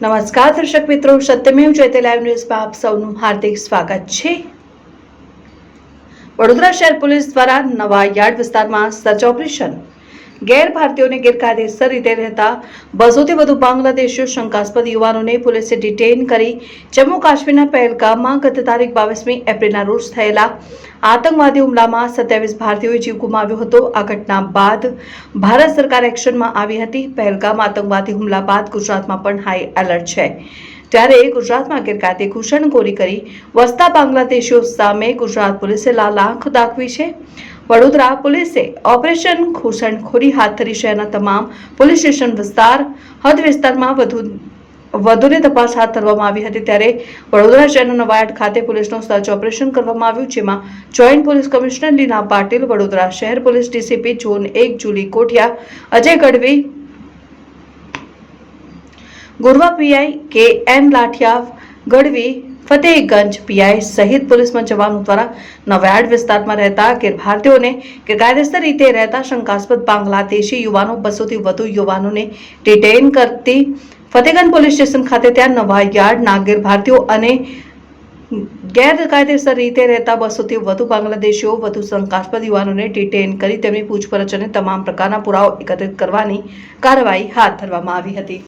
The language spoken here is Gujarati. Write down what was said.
નમસ્કાર, દર્શક મિત્રો. સત્યમેવ જયતે લાઈવ ન્યૂઝમાં આપ સૌનું હાર્દિક સ્વાગત છે. વડોદરા શહેર પોલીસ દ્વારા નવા યાર્ડ વિસ્તારમાં સર્ચ ઓપરેશન ગેર ભારતીયોને ગેરકાયદેસર રીતે રહેતા બસોથી વધુ બાંગ્લાદેશીઓ શંકાસ્પદ યુવાનોને પોલીસે ડિટેઇન કરી જમ્મુ કાશ્મીરના પહેલગામમાં ગત તારીખ બાવીસમી એપ્રિલના રોજ થયેલા આતંકવાદી હુમલામાં સત્યાવીસ ભારતીયોએ જીવ ગુમાવ્યો હતો. આ ઘટના બાદ ભારત સરકાર એક્શનમાં આવી હતી. પહેલગામ આતંકવાદી હુમલા બાદ ગુજરાતમાં પણ હાઈ એલર્ટ છે. ત્યારે ગુજરાતમાં ગેરકાયદે ઘૂસણખોરી કરી વસતા બાંગ્લાદેશીઓ સામે ગુજરાત પોલીસે લાલ આંખ દાખવી છે. વડોદરા પોલીસે ઓપરેશન ઘૂસણખોરી હાથ ધરી શહેરના તમામ પોલીસ સ્ટેશન વિસ્તાર, હદ વિસ્તારમાં વધુ, વધુની તપાસ હાથ ધરવામાં આવી હતી ત્યારે વડોદરા શહેરના નવાયાર્ડ ખાતે પોલીસનું સર્ચ ઓપરેશન કરવામાં આવ્યું, જેમાં joint police commissioner Leena Patil, Vadodara શહેર પોલીસ ડીસીપી ઝોન એક, Julie Kothiya, Ajay Gadhvi, ગુરવા PI K N Lathiya, Gadhvi Fatehganj PI સહિત પોલીસમાં જવાનો દ્વારા નવાયાર્ડ વિસ્તારમાં રહેતા કે ભારતીયોને ગેરકાયદેસર રીતે રહેતા શંકાસ્પદ બાંગ્લાદેશી યુવાનો, બસોથી વધુ યુવાનોને ડિટેઇન કરતી ફતેહગંજ પોલીસ સ્ટેશન ખાતે ત્યાં નવા યાર્ડ નાગેર ભારતીયો અને ગેરકાયદેસર રીતે રહેતા બસોથી વધુ બાંગ્લાદેશીઓ, વધુ શંકાસ્પદ યુવાનોને ડિટેઇન કરી તેમની પૂછપરછ અને તમામ પ્રકારના પુરાવો એકત્રિત કરવાની કાર્યવાહી હાથ ધરવામાં આવી હતી.